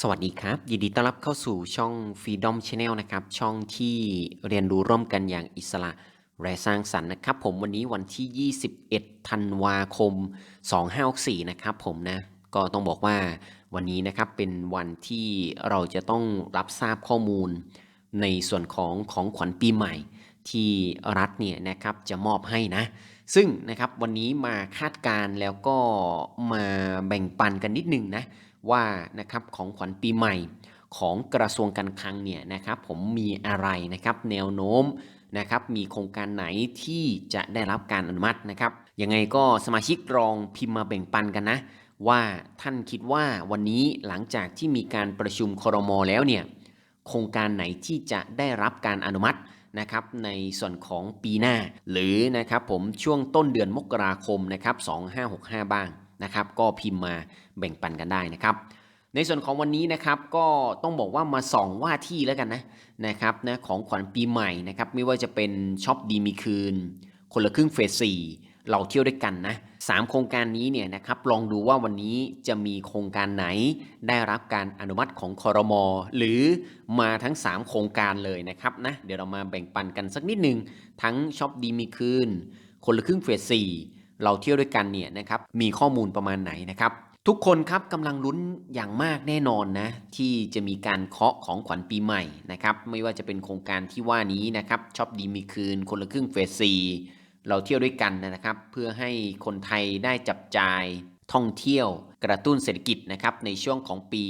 สวัสดีครับ ยินดีต้อนรับเข้าสู่ช่อง Freedom Channel นะครับ ช่องที่เรียนรู้ร่วมกันอย่างอิสระและสร้างสรรค์นะครับ ผมวันนี้วันที่ 21 ธันวาคม 2564 นะครับผมนะ ก็ต้องบอกว่าวันนี้นะครับเป็นวันที่เราจะต้องรับทราบข้อมูล ในส่วนของของขวัญปีใหม่ที่รัฐเนี่ยนะครับจะมอบให้นะ ซึ่งนะครับวันนี้มาคาดการณ์แล้วก็มาแบ่งปันกันนิดนึงนะ ว่านะครับของขวัญปีใหม่ของกระทรวงการคลังเนี่ยนะครับผมมีอะไรนะครับแนวโน้มนะครับมีโครงการไหนที่จะได้รับการอนุมัตินะครับยังไงก็สมาชิกลองพิมพ์มาแบ่งปันกันนะ ว่าท่านคิดว่าวันนี้หลังจากที่มีการประชุมครมแล้วเนี่ยโครงการไหนที่จะได้รับการอนุมัตินะครับในส่วนของปีหน้า หรือนะครับผมช่วงต้นเดือนมกราคมนะครับ2565 บ้าง นะครับ ก็พิมพ์มาแบ่งปันกันได้นะครับ ในส่วนของวันนี้นะครับก็ต้องบอกว่ามาส่องว่าที่แล้วกันนะนะครับนะของขวัญปีใหม่นะครับไม่ว่าจะเป็นช็อปดีมีคืน คนละครึ่งเฟสสี่เราเที่ยวด้วยกันนะสามโครงการนี้เนี่ยนะครับลองดูว่าวันนี้จะมีโครงการไหน ได้รับการอนุมัติของคอรมอหรือมาทั้ง 3 โครงการเลยนะครับนะเดี๋ยวเรามาแบ่งปันกันสักนิดนึง ทั้งช็อปดีมีคืน คนละครึ่งเฟสสี่ เราเที่ยวด้วยกันเนี่ยนะครับมีข้อมูลประมาณไหนนะครับ ทุกคนครับกำลังลุ้นอย่างมากแน่นอนนะที่จะมีการเคาะของขวัญปีใหม่นะครับไม่ว่าจะเป็นโครงการที่ว่านี้นะครับชอปดีมีคืนคนละครึ่งเฟสซีเราเที่ยวด้วยกันนะครับ เพื่อให้คนไทยได้จับจ่ายท่องเที่ยวกระตุ้นเศรษฐกิจนะครับในช่วงของปี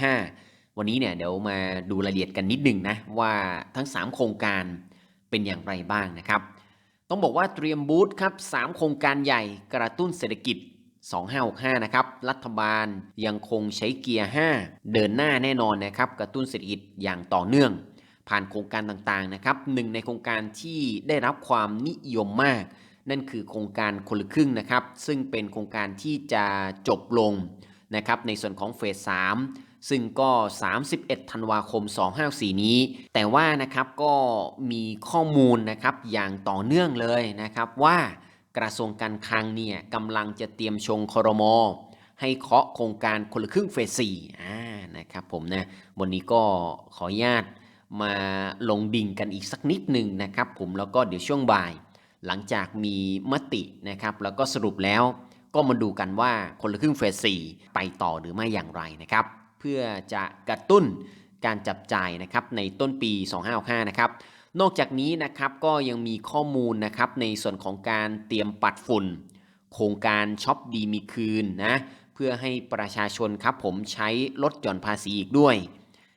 2565 วันนี้เนี่ยเดี๋ยวมาดูรายละเอียดกันนิดหนึ่งนะว่าทั้ง 3 โครงการเป็นอย่างไรบ้างนะครับ ต้องบอกว่าเตรียมบูธครับ3โครงการใหญ่กระตุ้นเศรษฐกิจ 2565 นะครับ รัฐบาลยังคงใช้เกียร์ 5 เดินหน้าแน่นอนนะครับ กระตุ้นเศรษฐกิจอย่างต่อเนื่อง ผ่านโครงการต่างๆนะครับหนึ่งในโครงการที่ได้รับความนิยมมาก นั่นคือโครงการคนละครึ่งนะครับ ซึ่งเป็นโครงการที่จะจบลงนะครับในส่วนของเฟส3 ซึ่งก็ 31 ธันวาคม 254 นี้ แต่ว่านะครับก็มีข้อมูลนะครับอย่างต่อเนื่องเลยนะครับว่ากระทรวงการคลังเนี่ยกำลังจะเตรียมชงครมให้เคาะโครงการคนละครึ่งเฟส4อ่านะครับผมนะวันนี้ก็ขออนุญาตมาลงดิ่งกันอีกสักนิดหนึ่งนะครับผมแล้วก็เดี๋ยวช่วงบ่าย หลังจากมีมตินะครับแล้วก็สรุปแล้วก็มาดูกันว่าคนละครึ่งเฟส4ไปต่อหรือไม่อย่างไรนะครับ พื่อจะกระตุ้นการจับจ่ายนะครับในต้นปี 2565 นะครับ นอกจากนี้นะครับก็ยังมีข้อมูลนะครับในส่วนของการเตรียมปัดฝุ่น โครงการช็อปดีมีคืนนะเพื่อให้ประชาชนครับผมใช้ลดหย่อนภาษีอีกด้วย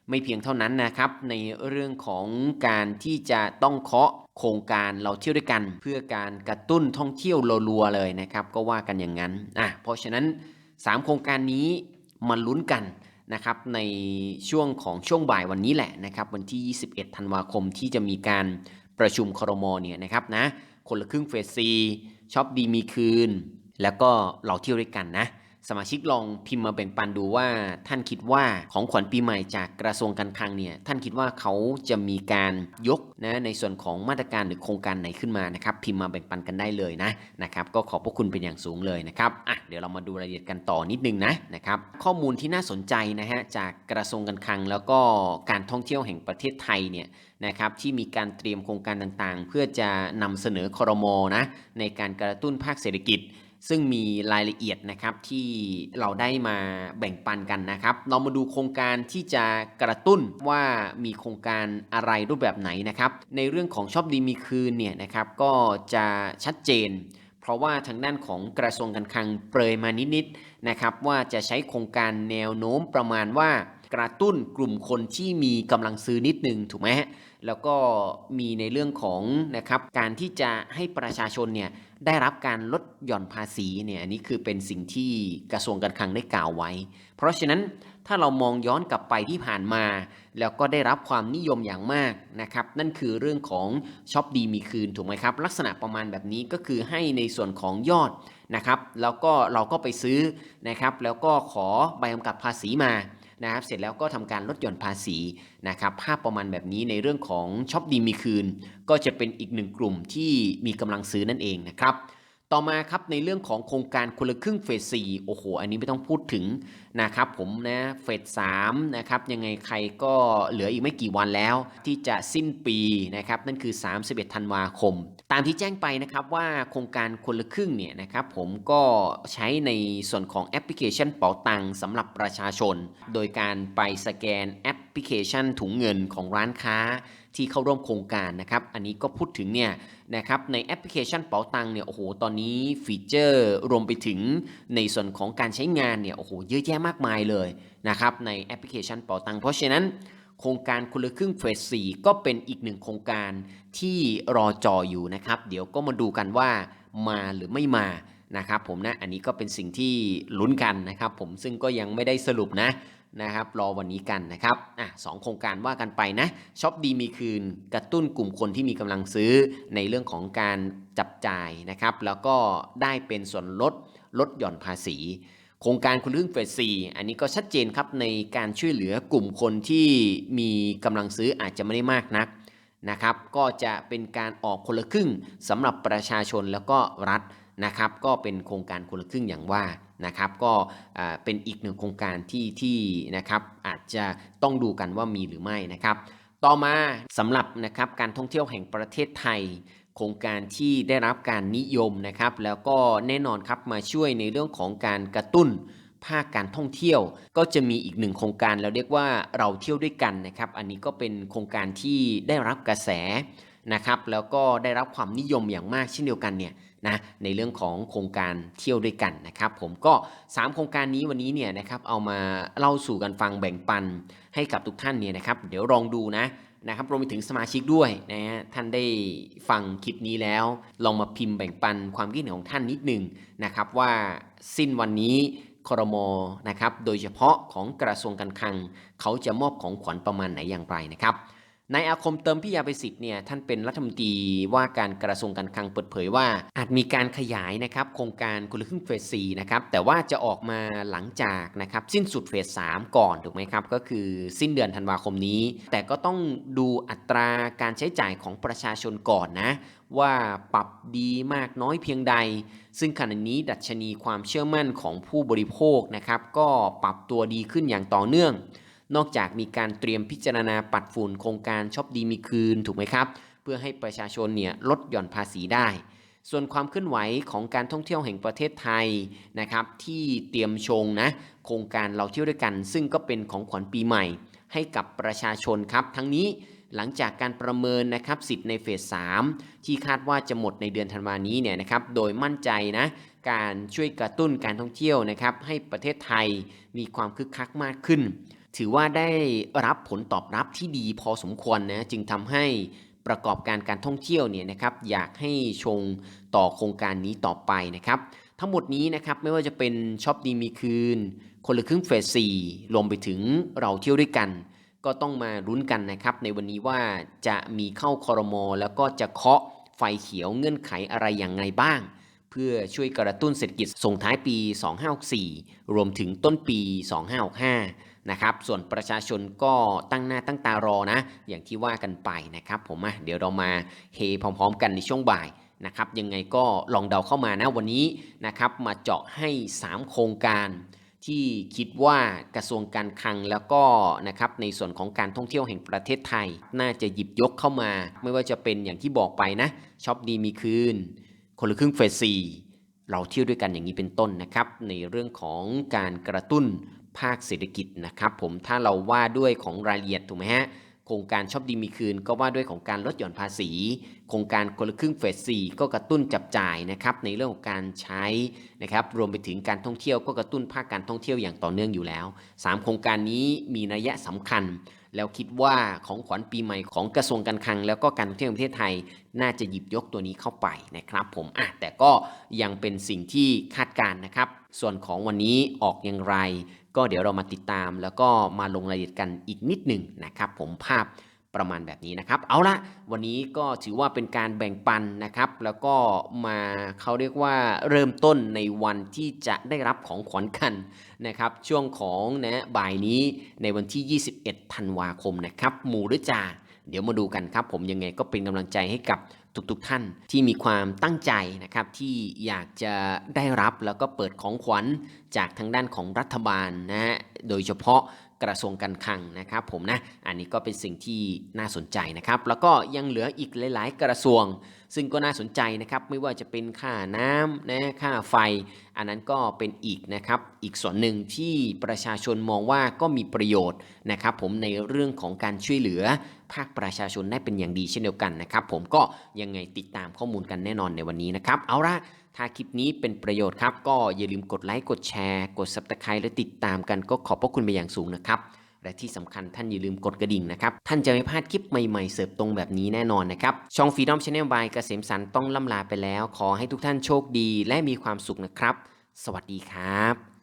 ไม่เพียงเท่านั้นนะครับในเรื่องของการที่จะต้องเคาะโครงการเราเที่ยวด้วยกัน เพื่อการกระตุ้นท่องเที่ยวรัวๆเลยนะครับ ก็ว่ากันอย่างนั้นอะเพราะฉะนั้น 3 โครงการนี้มาลุ้นกัน นะครับในช่วงของช่วงบ่ายวันนี้แหละนะครับวันที่ 21 ธันวาคมที่จะมีการประชุมครมเนี่ยนะครับนะคนละครึ่งเฟสซีช็อปดีมีคืน แล้วก็เราเที่ยวด้วยกันนะ สมาชิกลองพิมพ์มาแบ่งปันดูว่า ท่านคิดว่าของขวัญปีใหม่จากกระทรวงการคลังเนี่ยท่านคิดว่าเขาจะมีการยกนะในส่วนของมาตรการหรือโครงการไหนขึ้นมานะครับพิมพ์มาแบ่งปันกันได้เลยนะนะครับก็ขอบพระคุณเป็นอย่างสูงเลยนะครับอะเดี๋ยวเรามาดูรายละเอียดกันต่อนิดนึงนะนะครับข้อมูลที่น่าสนใจนะฮะจากกระทรวงการคลัง แล้วก็การท่องเที่ยวแห่งประเทศไทยเนี่ยนะครับที่มีการเตรียมโครงการต่างๆ เพื่อจะนำเสนอคอรมอนะในการกระตุ้นภาคเศรษฐกิจ ซึ่งมีรายละเอียดนะครับที่เราได้มาแบ่งปันกันนะครับ เรามาดูโครงการที่จะกระตุ้นว่ามีโครงการอะไรรูปแบบไหนนะครับ ในเรื่องของชอบดีมีคืนเนี่ยนะครับก็จะชัดเจน เพราะว่าทางด้านของกระทรวงการคลังเปรยมานิดๆนะครับว่าจะใช้โครงการแนวโน้มประมาณว่ากระตุ้นกลุ่มคนที่มีกำลังซื้อนิดนึงถูกไหมฮะแล้วก็มีในเรื่องของนะครับการที่จะให้ประชาชนเนี่ย ได้รับการลดหย่อนภาษีเนี่ยอันนี้คือเป็นสิ่งที่กระทรวงการคลังได้กล่าวไว้ เพราะฉะนั้นถ้าเรามองย้อนกลับไปที่ผ่านมา แล้วก็ได้รับความนิยมอย่างมากนะครับ นั่นคือเรื่องของช็อปดีมีคืนถูกไหมครับ ลักษณะประมาณแบบนี้ก็คือให้ในส่วนของยอดนะครับ แล้วก็เราก็ไปซื้อนะครับ แล้วก็ขอใบกำกับภาษีมา นะครับเสร็จแล้วก็ทำการลดหย่อนภาษีนะครับภาพประมาณแบบนี้ในเรื่องของช็อปดีมีคืน ก็จะเป็นอีกหนึ่งกลุ่มที่มีกำลังซื้อนั่นเองนะครับ ต่อมาครับในเรื่องของโครงการคนละครึ่งเฟส4โอ้โห อันนี้ไม่ต้องพูดถึงนะครับผมนะเฟส3นะครับยังไงใครก็เหลืออีกไม่กี่วันแล้ว ที่จะสิ้นปีนะครับนั่นคือ 31 ธันวาคม ตามที่แจ้งไปนะครับว่าโครงการคนละครึ่งเนี่ยนะครับผมก็ใช้ในส่วนของแอปพลิเคชันเป๋าตังสำหรับประชาชน โดยการไปสแกนแอป ลิเคชันถุงเงินของร้านค้าที่เข้าร่วมโครงการนะครับ อันนี้ก็พูดถึงเนี่ยนะครับในแอปพลิเคชันเป๋าตังเนี่ยโอ้โหตอนนี้ฟีเจอร์รวมไปถึงในส่วนของการใช้งานเนี่ยโอ้โหเยอะแยะมากมายเลยนะครับในแอปพลิเคชันเป๋าตังเพราะฉะนั้นโครงการคนละครึ่งเฟส 4 ก็เป็นอีกหนึ่งโครงการที่รอจออยู่นะครับ เดี๋ยวก็มาดูกันว่ามาหรือไม่มานะครับผมนะอันนี้ก็เป็นสิ่งที่ลุ้นกันนะครับผมซึ่งก็ยังไม่ได้สรุปนะ นะครับ รอวันนี้กันนะครับอะสองโครงการว่ากันไปนะช็อปดีมีคืนกระตุ้นกลุ่มคนที่มีกำลังซื้อในเรื่องของการจับจ่ายนะครับ แล้วก็ได้เป็นส่วนลดลดหย่อนภาษี โครงการคุณครึ่งเฟส4อันนี้ก็ชัดเจนครับในการช่วยเหลือกลุ่มคนที่มีกำลังซื้ออาจจะไม่ได้มากนักนะครับ ก็จะเป็นการออกคนละครึ่งสำหรับประชาชนแล้วก็รัฐนะครับ ก็เป็นโครงการคนละครึ่งอย่างว่า นะครับก็เป็นอีกหนึ่งโครงการที่ที่นะครับอาจจะต้องดูกันว่ามีหรือไม่นะครับ ต่อมาสำหรับนะครับการท่องเที่ยวแห่งประเทศไทย โครงการที่ได้รับการนิยมนะครับ แล้วก็แน่นอนครับมาช่วยในเรื่องของการกระตุ้นภาคการท่องเที่ยวก็จะมีอีกหนึ่งโครงการเราเรียกว่าเราเที่ยวด้วยกันนะครับ อันนี้ก็เป็นโครงการที่ได้รับกระแสนะครับ แล้วก็ได้รับความนิยมอย่างมากเช่นเดียวกันเนี่ย นะในเรื่องของโครงการเที่ยวด้วยกันนะครับ ผมก็ 3 โครงการนี้วันนี้เนี่ยนะครับเอามาเล่าสู่กันฟังแบ่งปันให้กับทุกท่านเนี่ยนะครับ เดี๋ยวลองดูนะนะครับรวมไปถึงสมาชิกด้วยนะฮะท่านได้ฟังคลิปนี้แล้ว ลองมาพิมพ์แบ่งปันความคิดเห็นของท่านนิดหนึ่งนะครับว่าสิ้นวันนี้ครมนะครับโดยเฉพาะของกระทรวงการคลัง เขาจะมอบของขวัญประมาณไหนอย่างไรนะครับ นายอาคมเติมพิยาไปสิทธิ์เนี่ยท่านเป็นรัฐมนตรีว่าการกระทรวงการคลังเปิดเผยว่า อาจมีการขยายนะครับโครงการคนละครึ่งเฟส4นะครับแต่ว่าจะออกมาหลังจากนะครับสิ้นสุดเฟส3ก่อนถูกไหมครับก็คือสิ้นเดือนธันวาคมนี้ แต่ก็ต้องดูอัตราการใช้จ่ายของประชาชนก่อนนะว่าปรับดีมากน้อยเพียงใด ซึ่งขณะนี้ดัชนีความเชื่อมั่นของผู้บริโภคนะครับก็ปรับตัวดีขึ้นอย่างต่อเนื่อง นอกจากมีการเตรียมพิจารณาปัดฝุ่นโครงการช็อปดีมีคืนถูกไหมครับ เพื่อให้ประชาชนเนี่ยลดหย่อนภาษีได้ ส่วนความเคลื่อนไหวของการท่องเที่ยวแห่งประเทศไทยนะครับ ที่เตรียมชงนะโครงการเราเที่ยวด้วยกัน ซึ่งก็เป็นของขวัญปีใหม่ ให้กับประชาชนครับ ทั้งนี้หลังจากการประเมินนะครับสิทธิ์ในเฟส 3 ที่คาดว่าจะหมดในเดือนธันวานี้เนี่ยนะครับ โดยมั่นใจนะ การช่วยกระตุ้นการท่องเที่ยวนะครับ ให้ประเทศไทยมีความคึกคักมากขึ้น ถือว่าได้รับผลตอบรับที่ดีพอสมควรนะจึงทำให้ประกอบการการท่องเที่ยวเนี่ยนะครับอยากให้ชงต่อโครงการนี้ต่อไปนะครับทั้งหมดนี้นะครับไม่ว่าจะเป็นช็อปดีมีคืน คนละครึ่งเฟส4รวมไปถึงเราเที่ยวด้วยกัน ก็ต้องมารุ้นกันนะครับในวันนี้ว่าจะมีเข้าคอรมอแล้วก็จะเคาะไฟเขียวเงื่อนไขอะไรอย่างไรบ้าง เพื่อช่วยกระตุ้นเศรษฐกิจส่งท้ายปี 2564 รวมถึงต้นปี 2565 นะครับ ส่วนประชาชนก็ตั้งหน้าตั้งตารอนะ อย่างที่ว่ากันไปนะครับผมอะเดี๋ยวเรามาเฮพร้อม ๆ กันในช่วงบ่ายนะครับยังไงก็ลองเดาเข้ามานะวันนี้นะครับมาเจาะให้ 3 โครงการที่คิดว่ากระทรวงการคลังแล้วก็นะครับในส่วนของการท่องเที่ยวแห่งประเทศไทย น่าจะหยิบยกเข้ามา ไม่ว่าจะเป็นอย่างที่บอกไปนะช็อปดีมีคืน คนละครึ่งเฟสสี่เราเที่ยวด้วยกันอย่างนี้เป็นต้นนะครับ ในเรื่องของการกระตุ้น ภาคเศรษฐกิจนะครับผมถ้าเราว่าด้วยของรายละเอียดถูกไหมฮะโครงการชอปดีมีคืน ก็ว่าด้วยของการลดหย่อนภาษี โครงการคนละครึ่งเฟสสี่ก็กระตุ้นจับจ่ายนะครับในเรื่องของการใช้นะครับรวมไปถึงการท่องเที่ยวก็กระตุ้นภาคการท่องเที่ยวอย่างต่อเนื่องอยู่แล้ว 3 โครงการนี้มีนัยสำคัญ แล้วคิดว่าของขวัญปีใหม่ของกระทรวงการคลัง แล้วก็การท่องเที่ยวประเทศไทย น่าจะหยิบยกตัวนี้เข้าไปนะครับ ผมอะแต่ก็ยังเป็นสิ่งที่คาดการณ์นะครับ ส่วนของวันนี้ออกอย่างไร ก็เดี๋ยวเรามาติดตามแล้วก็มาลงรายละเอียดกันอีกนิดหนึ่งนะครับผมภาพประมาณแบบนี้นะครับ เอาละวันนี้ก็ถือว่าเป็นการแบ่งปันนะครับ แล้วก็มาเขาเรียกว่าเริ่มต้นในวันที่จะได้รับของขวัญกันนะครับ ช่วงของนะบ่ายนี้ในวันที่ 21 ธันวาคมนะครับ หมู่หรือจ่าเดี๋ยวมาดูกันครับ ผมยังไงก็เป็นกำลังใจให้กับ ทุกๆท่านที่มีความตั้งใจนะครับที่อยากจะได้รับแล้วก็เปิดของขวัญจากทางด้านของรัฐบาลนะฮะโดยเฉพาะกระทรวงการคลังนะครับผมนะอันนี้ก็เป็นสิ่งที่น่าสนใจนะครับ แล้วก็ยังเหลืออีกหลาย ๆ กระทรวง ซึ่งก็น่าสนใจนะครับไม่ว่าจะเป็นค่าน้ำนะค่าไฟ อันนั้นก็เป็นอีกนะครับอีกส่วนหนึ่งที่ประชาชนมองว่าก็มีประโยชน์นะครับผมในเรื่องของการช่วยเหลือภาคประชาชนได้เป็นอย่างดีเช่นเดียวกันนะครับผมก็ยังไงติดตามข้อมูลกันแน่นอนในวันนี้นะครับเอาละถ้าคลิปนี้เป็นประโยชน์ครับ ก็อย่าลืมกดไลค์กดแชร์ กด subscribe และติดตามกันก็ขอบพระคุณไปอย่างสูงนะครับ และที่สำคัญท่านอย่าลืมกดกระดิ่งนะครับ ท่านจะไม่พลาดคลิปใหม่ๆ เสิร์ฟตรงแบบนี้แน่นอนนะครับ ช่อง Freedom Channel by เกษมสันต์ต้องล่ำลาไปแล้ว ขอให้ทุกท่านโชคดีและมีความสุขนะครับ สวัสดีครับ